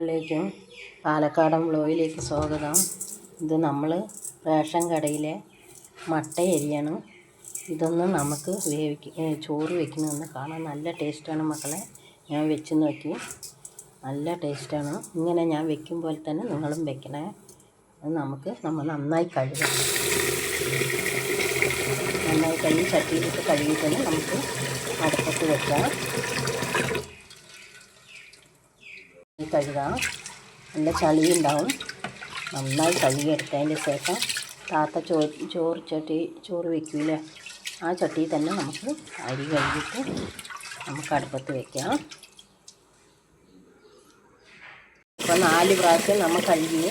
ിലേക്കും പാലക്കാടൻ വ്ലോയിലേക്ക് സ്വാഗതം. ഇത് നമ്മൾ റേഷൻ കടയിലെ മട്ട അരിയാണ് ഇതൊന്ന് നമുക്ക് വേവിക്ക ചോറ് വെക്കുന്നതെന്ന് കാണാൻ നല്ല ടേസ്റ്റാണ് മക്കളെ. ഞാൻ വെച്ച് നോക്കി നല്ല ടേസ്റ്റാണ്. ഇങ്ങനെ ഞാൻ വെക്കും പോലെ തന്നെ നിങ്ങളും വെക്കണേ. അത് നമുക്ക് നമ്മൾ നന്നായി കഴുകണം നന്നായി കഴുകി ചട്ടിയിലിട്ട് കഴുകി തന്നെ നമുക്ക് അടുപ്പത്ത് വെക്കാം ഈ കഴുകാം നല്ല ചളി ഉണ്ടാവും നന്നായി കഴുകിയെടുത്തതിന്റെ ശേഷം താത്ത ചോ ചോറ് ചട്ടി ചോറ് വെക്കൂലേ ആ ചട്ടിയിൽ തന്നെ നമുക്ക് അരി കഴുകിയിട്ട് നമുക്ക് അടുപ്പത്ത് വെക്കാം. ഇപ്പോൾ നാല് പ്രാവശ്യം നമ്മൾ കഴുകി.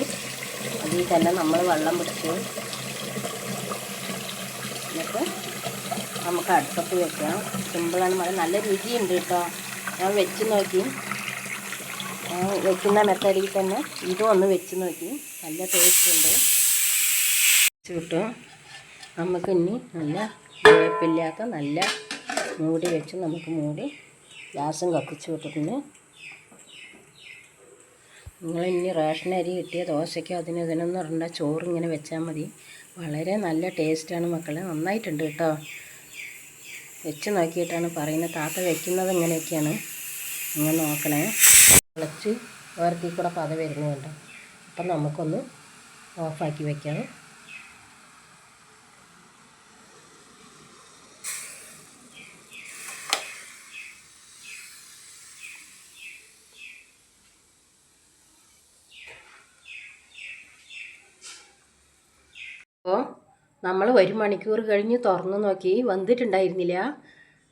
അതിൽ തന്നെ നമ്മൾ വെള്ളം പിടിച്ച് എന്നിട്ട് നമുക്ക് അടുപ്പത്ത് വെക്കാം. സിമ്പിളാണ്. നല്ല രുചിയുണ്ട് കേട്ടോ. ഞാൻ വെച്ച് നോക്കി. വെക്കുന്ന മെത്തഡിൽ തന്നെ ഇതും ഒന്ന് വെച്ച് നോക്കി. നല്ല ടേസ്റ്റ് ഉണ്ട്. കിട്ടും. നമുക്ക് ഇനി നല്ല വേപ്പില്ലാത്ത നല്ല മൂടി വെച്ച് നമുക്ക് മൂടി ഗ്യാസും കത്തിച്ച് വിട്ടിട്ടുണ്ട് നിങ്ങൾ ഇനി റേഷൻ അരി കിട്ടിയ ദോശയ്ക്കോ അതിന് ഇതിനൊന്നും ഇടണ്ട. ചോറ് ഇങ്ങനെ വെച്ചാൽ മതി. വളരെ നല്ല ടേസ്റ്റാണ് മക്കളെ. നന്നായിട്ടുണ്ട് കേട്ടോ. വെച്ച് നോക്കിയിട്ടാണ് പറയുന്നത്. താത്ത വെക്കുന്നത് ഇങ്ങനെയൊക്കെയാണ്. നിങ്ങൾ നോക്കണേ. തിളച്ച് വേർത്തി കൂടെ പത വരുന്നുണ്ട് അപ്പം നമുക്കൊന്ന് ഓഫാക്കി വയ്ക്കാം അപ്പോൾ നമ്മൾ ഒരു മണിക്കൂർ കഴിഞ്ഞ് തുറന്ന് നോക്കി. വന്നിട്ടുണ്ടായിരുന്നില്ല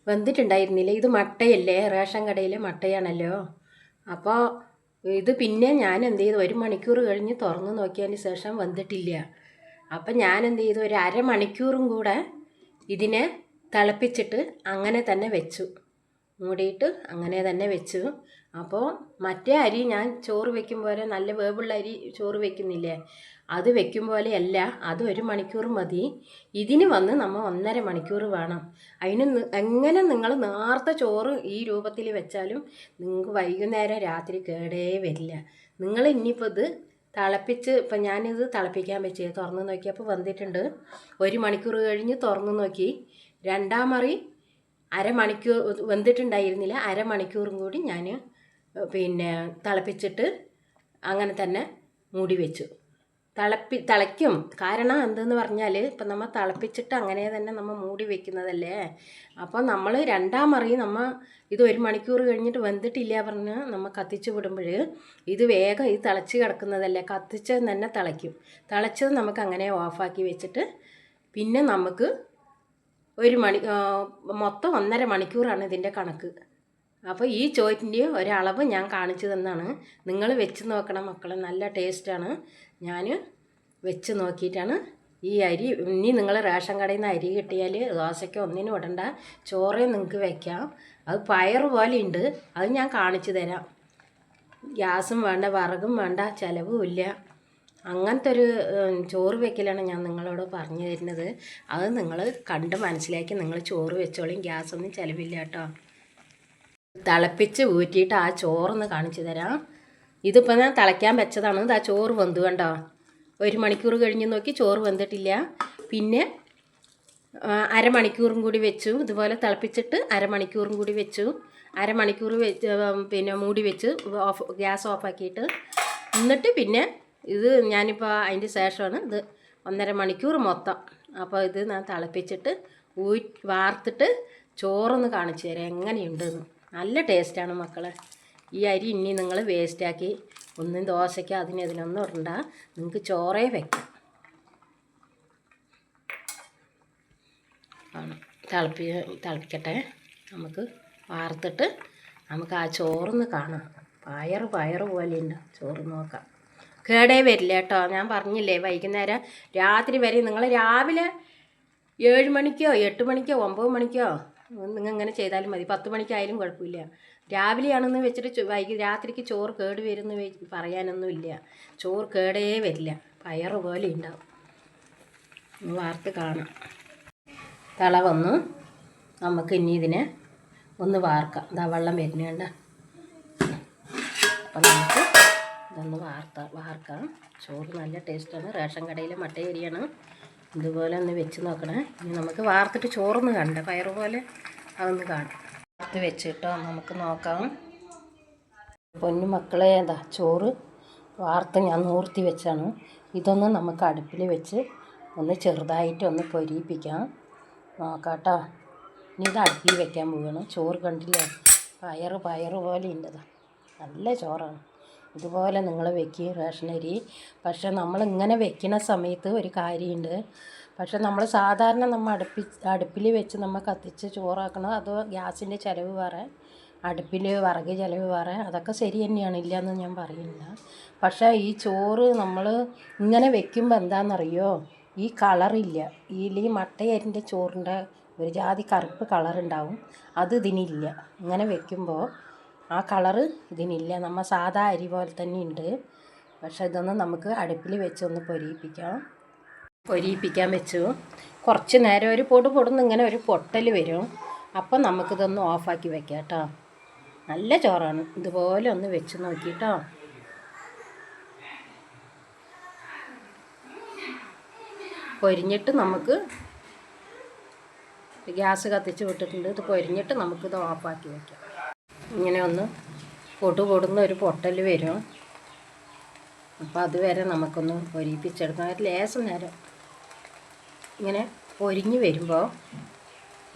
വന്നിട്ടുണ്ടായിരുന്നില്ല ഇത് മട്ടയല്ലേ? റേഷൻ കടയിലെ മട്ടയാണല്ലോ. അപ്പോൾ ഇത് പിന്നെ ഞാൻ എന്ത് ചെയ്തു? ഒരു മണിക്കൂർ കഴിഞ്ഞ് തുറന്ന് നോക്കിയതിന് ശേഷം വന്നിട്ടില്ല. അപ്പം ഞാൻ എന്ത് ചെയ്തു? ഒരു അരമണിക്കൂറും കൂടെ ഇതിനെ തിളപ്പിച്ചിട്ട് അങ്ങനെ തന്നെ വെച്ചു. മൂടിയിട്ട് അങ്ങനെ തന്നെ വെച്ചു. അപ്പോൾ മറ്റേ അരി ഞാൻ ചോറ് വെക്കും പോലെ നല്ല വേവുള്ള അരി ചോറ് വെക്കുന്നില്ലേ? അത് വെക്കും പോലെയല്ല അത് ഒരു മണിക്കൂർ മതി. ഇതിന് വന്ന് നമ്മൾ ഒന്നര മണിക്കൂർ വേണം. അതിന് എങ്ങനെ നിങ്ങൾ നേർത്ത ചോറ് ഈ രൂപത്തിൽ വെച്ചാലും നിങ്ങൾക്ക് വൈകുന്നേരം രാത്രി കേടേ വരില്ല. നിങ്ങൾ ഇനിയിപ്പോൾ ഇത് തിളപ്പിച്ച് ഇപ്പം ഞാനിത് തിളപ്പിക്കാൻ വെച്ചേ തുറന്ന് നോക്കിയപ്പോൾ വന്നിട്ടുണ്ട്. ഒരു മണിക്കൂർ കഴിഞ്ഞ് തുറന്ന് നോക്കി. രണ്ടാം മറി അരമണിക്കൂർ വെന്തിട്ടുണ്ടായിരുന്നില്ല അരമണിക്കൂറും കൂടി ഞാൻ പിന്നെ തിളപ്പിച്ചിട്ട് അങ്ങനെ തന്നെ മൂടി വെച്ചു. തിളപ്പി തിളയ്ക്കും. കാരണം എന്തെന്ന് പറഞ്ഞാൽ ഇപ്പം നമ്മൾ തിളപ്പിച്ചിട്ട് അങ്ങനെ തന്നെ നമ്മൾ മൂടി വെക്കുന്നതല്ലേ? അപ്പോൾ നമ്മൾ രണ്ടാം മറി നമ്മൾ ഇത് ഒരു മണിക്കൂർ കഴിഞ്ഞിട്ട് വെന്തിട്ടില്ല പറഞ്ഞ് നമ്മൾ കത്തിച്ച് വിടുമ്പോൾ ഇത് വേഗം ഇത് തിളച്ച് കിടക്കുന്നതല്ലേ? കത്തിച്ച് തന്നെ തിളയ്ക്കും. തിളച്ചത് നമുക്ക് അങ്ങനെ ഓഫാക്കി വെച്ചിട്ട് പിന്നെ നമുക്ക് ഒരു മണി മൊത്തം ഒന്നര മണിക്കൂറാണ് ഇതിന്റെ കണക്ക്. അപ്പോൾ ഈ ചോറ്റിന്റെ ഒരളവ് ഞാൻ കാണിച്ചു തന്നാണ് നിങ്ങൾ വെച്ച് നോക്കണം മക്കളെ നല്ല ടേസ്റ്റാണ് ഞാൻ വെച്ച് നോക്കിയിട്ടാണ് ഈ അരി. ഇനി നിങ്ങൾ റേഷൻ കടയിൽ നിന്ന് അരി കിട്ടിയാൽ ദോശയ്ക്ക് ഒന്നിനും ഇടണ്ട. ചോറേ നിങ്ങൾക്ക് വെക്കാം. അത് പയർ പോലെ ഉണ്ട്. അത് ഞാൻ കാണിച്ചു തരാം. ഗ്യാസും വേണ്ട വിറകും വേണ്ട ചിലവും ഇല്ല. അങ്ങനത്തെ ഒരു ചോറ് വെക്കലാണ് ഞാൻ നിങ്ങളോട് പറഞ്ഞു തരുന്നത്. അത് നിങ്ങൾ കണ്ട് മനസ്സിലാക്കി നിങ്ങൾ ചോറ് വെച്ചോളും. ഗ്യാസൊന്നും ചിലവില്ല കേട്ടോ. തിളപ്പിച്ച് ഊറ്റിയിട്ട് ആ ചോറൊന്ന് കാണിച്ചു തരാം. ഇതിപ്പോൾ ഞാൻ തിളയ്ക്കാൻ വെച്ചതാണ്. ആ ചോറ് വെന്ത് കണ്ടോ? ഒരു മണിക്കൂർ കഴിഞ്ഞ് നോക്കി ചോറ് വെന്തിട്ടില്ല. പിന്നെ അരമണിക്കൂറും കൂടി വെച്ചു. ഇതുപോലെ തിളപ്പിച്ചിട്ട് അരമണിക്കൂറും കൂടി വെച്ചു. അരമണിക്കൂർ വെച്ച് പിന്നെ മൂടി വെച്ച് ഓഫ് ഗ്യാസ് ഓഫാക്കിയിട്ട്. എന്നിട്ട് പിന്നെ ഇത് ഞാനിപ്പോൾ അതിന്റെ ശേഷമാണ് ഇത് ഒന്നര മണിക്കൂർ മൊത്തം. അപ്പോൾ ഇത് ഞാൻ തിളപ്പിച്ചിട്ട് ഊ വാർത്തിട്ട് ചോറൊന്ന് കാണിച്ചു തരാം. എങ്ങനെയുണ്ടെന്ന്. നല്ല ടേസ്റ്റാണ് മക്കളെ. ഈ അരി ഇനി നിങ്ങൾ വേസ്റ്റാക്കി ഒന്നും ദോശയ്ക്ക് അതിന് അതിനൊന്നും ഇടണ്ട. നിങ്ങൾക്ക് ചോറേ വെക്കാം. ആണ് തിളപ്പി തിളപ്പിക്കട്ടെ. നമുക്ക് വാർത്തിട്ട് നമുക്ക് ആ ചോറിന്ന് കാണാം. പയറ് പയറ് പോലെ ഉണ്ട് ചോറ് നോക്കാം. കേടേ വരില്ല കേട്ടോ. ഞാൻ പറഞ്ഞില്ലേ വൈകുന്നേരം രാത്രി വരെ നിങ്ങൾ രാവിലെ ഏഴ് മണിക്കോ എട്ട് മണിക്കോ ഒമ്പത് മണിക്കോ നിങ്ങൾ ഇങ്ങനെ ചെയ്താലും മതി. പത്ത് മണിക്കായാലും കുഴപ്പമില്ല. രാവിലെയാണെന്ന് വെച്ചിട്ട് വൈകി രാത്രിക്ക് ചോറ് കേട് വരുമെന്ന് പറയാനൊന്നും പറയാനൊന്നുമില്ല ചോറ് കേടേ വരില്ല. പയറ് പോലെ ഉണ്ടാവും. വാർത്ത് കാണാം. തള വന്നു. നമുക്ക് ഇനി ഇതിനെ ഒന്ന് വാർക്കാം. ഇതാ വെള്ളം വരുന്നുണ്ട് അപ്പം നമുക്ക് ഇതൊന്ന് വാർത്ത വാർക്കാം. ചോറ് നല്ല ടേസ്റ്റാണ് റേഷൻ കടയിലെ മട്ടയരിയാണ്. ഇതുപോലെ ഒന്ന് വെച്ച് നോക്കണേ. ഇനി നമുക്ക് വാർത്തിട്ട് ചോറൊന്ന് കണ്ട പയറ് പോലെ അതൊന്ന് കാണും. വാർത്ത് വെച്ചിട്ടോ നമുക്ക് നോക്കാം. പൊന്നു മക്കളെ എന്താ ചോറ് വാർത്ത് ഞാൻ നൂർത്തി വെച്ചാണ്. ഇതൊന്ന് നമുക്ക് അടുപ്പിൽ വെച്ച് ഒന്ന് ചെറുതായിട്ട് ഒന്ന് പൊരിയിപ്പിക്കാം നോക്കാട്ടോ. ഇനി ഇത് അടുപ്പിൽ വെക്കാൻ പോവുകയാണ് ചോറ് കണ്ടില്ലേ? പയറ് പയറ് പോലെ ഉണ്ടതാ നല്ല ചോറാണ്. ഇതുപോലെ നിങ്ങൾ വെക്കുക റേഷൻ അരി പക്ഷെ നമ്മൾ ഇങ്ങനെ വെക്കുന്ന സമയത്ത് ഒരു കാര്യമുണ്ട് പക്ഷേ നമ്മൾ സാധാരണ നമ്മൾ അടുപ്പി അടുപ്പിൽ വെച്ച് നമ്മൾ കത്തിച്ച് ചോറാക്കണം? അതോ ഗ്യാസിന്റെ ചിലവ് വേറെ? അടുപ്പിൽ വിറക് ചിലവ് വേറെ? അതൊക്കെ ശരി തന്നെയാണ്. ഇല്ലയെന്ന് ഞാൻ പറയുന്നില്ല പക്ഷേ ഈ ചോറ് നമ്മൾ ഇങ്ങനെ വെക്കുമ്പോൾ എന്താണെന്നറിയോ ഈ കളറില്ല. ഈ മട്ടയരിന്റെ ചോറിന്റെ ഒരു ജാതി കറുപ്പ് കളറുണ്ടാവും. അത് ഇതിനില്ല. ഇങ്ങനെ വെക്കുമ്പോൾ ആ കളറ് ഇതിനില്ല. നമ്മൾ സാധാ അരി പോലെ തന്നെ ഉണ്ട് പക്ഷെ ഇതൊന്ന് നമുക്ക് അടുപ്പിൽ വെച്ചൊന്ന് പൊരിയിപ്പിക്കാം. പൊരിയിപ്പിക്കാൻ വെച്ചു. കുറച്ച് നേരം ഒരു പൊടു പൊടുന്ന് ഇങ്ങനെ ഒരു പൊട്ടൽ വരും. അപ്പം നമുക്കിതൊന്ന് ഓഫാക്കി വെക്കാം കേട്ടോ. നല്ല ചോറാണ്. ഇതുപോലെ ഒന്ന് വെച്ച് നോക്കിട്ടോ പൊരിഞ്ഞിട്ട് നമുക്ക് ഗ്യാസ് കത്തിച്ച് വിട്ടിട്ടുണ്ട്. ഇത് പൊരിഞ്ഞിട്ട് നമുക്കിത് ഓഫാക്കി വെക്കാം. ഇങ്ങനെ ഒന്ന് പൊടു പൊടുന്ന ഒരു പൊട്ടൽ വരും. അപ്പോൾ അതുവരെ നമുക്കൊന്ന് പൊരിപ്പിച്ചെടുക്കാം ഒരു ലേശം നേരം ഇങ്ങനെ പൊരിഞ്ഞ് വരുമ്പോൾ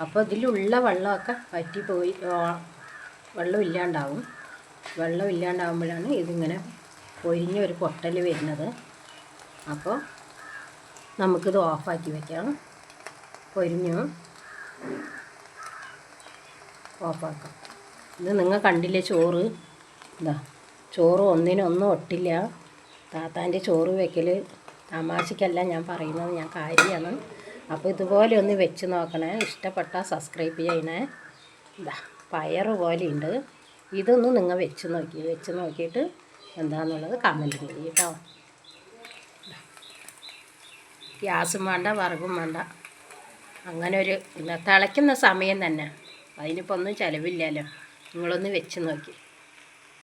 അപ്പോൾ ഇതിലുള്ള വെള്ളമൊക്കെ വറ്റിപ്പോയി വെള്ളം ഇല്ലാണ്ടാവും. വെള്ളം ഇല്ലാണ്ടാവുമ്പോഴാണ് ഇതിങ്ങനെ പൊരിഞ്ഞ ഒരു പൊട്ടൽ വരുന്നത്. അപ്പോൾ നമുക്കിത് ഓഫാക്കി വയ്ക്കാം പൊരിഞ്ഞു. ഓഫാക്കാം. ഇത് നിങ്ങൾ കണ്ടില്ലേ ചോറ്? ഇതാ ചോറ് ഒന്നിനൊന്നും ഒട്ടില്ല. താത്താന്റെ ചോറ് വെക്കൽ തമാശയ്ക്കല്ല ഞാൻ പറയുന്നത് ഞാൻ കാര്യമാണ്. അപ്പോൾ ഇതുപോലെ ഒന്ന് വെച്ച് നോക്കണേ. ഇഷ്ടപ്പെട്ടാൽ സബ്സ്ക്രൈബ് ചെയ്യണേ. ഇതാ പയറ് പോലെ ഉണ്ട് ഇതൊന്ന് നിങ്ങൾ വെച്ച് നോക്കി വെച്ച് നോക്കിയിട്ട് എന്താണെന്നുള്ളത് കമന്റ് ചെയ്യും കേട്ടോ. ഗ്യാസും വേണ്ട വറകും വേണ്ട. അങ്ങനെ ഒരു തിളയ്ക്കുന്ന സമയം തന്നെ. അതിനിപ്പോൾ ഒന്നും ചിലവില്ലല്ലോ. നിങ്ങളൊന്ന് വെച്ച് നോക്കി.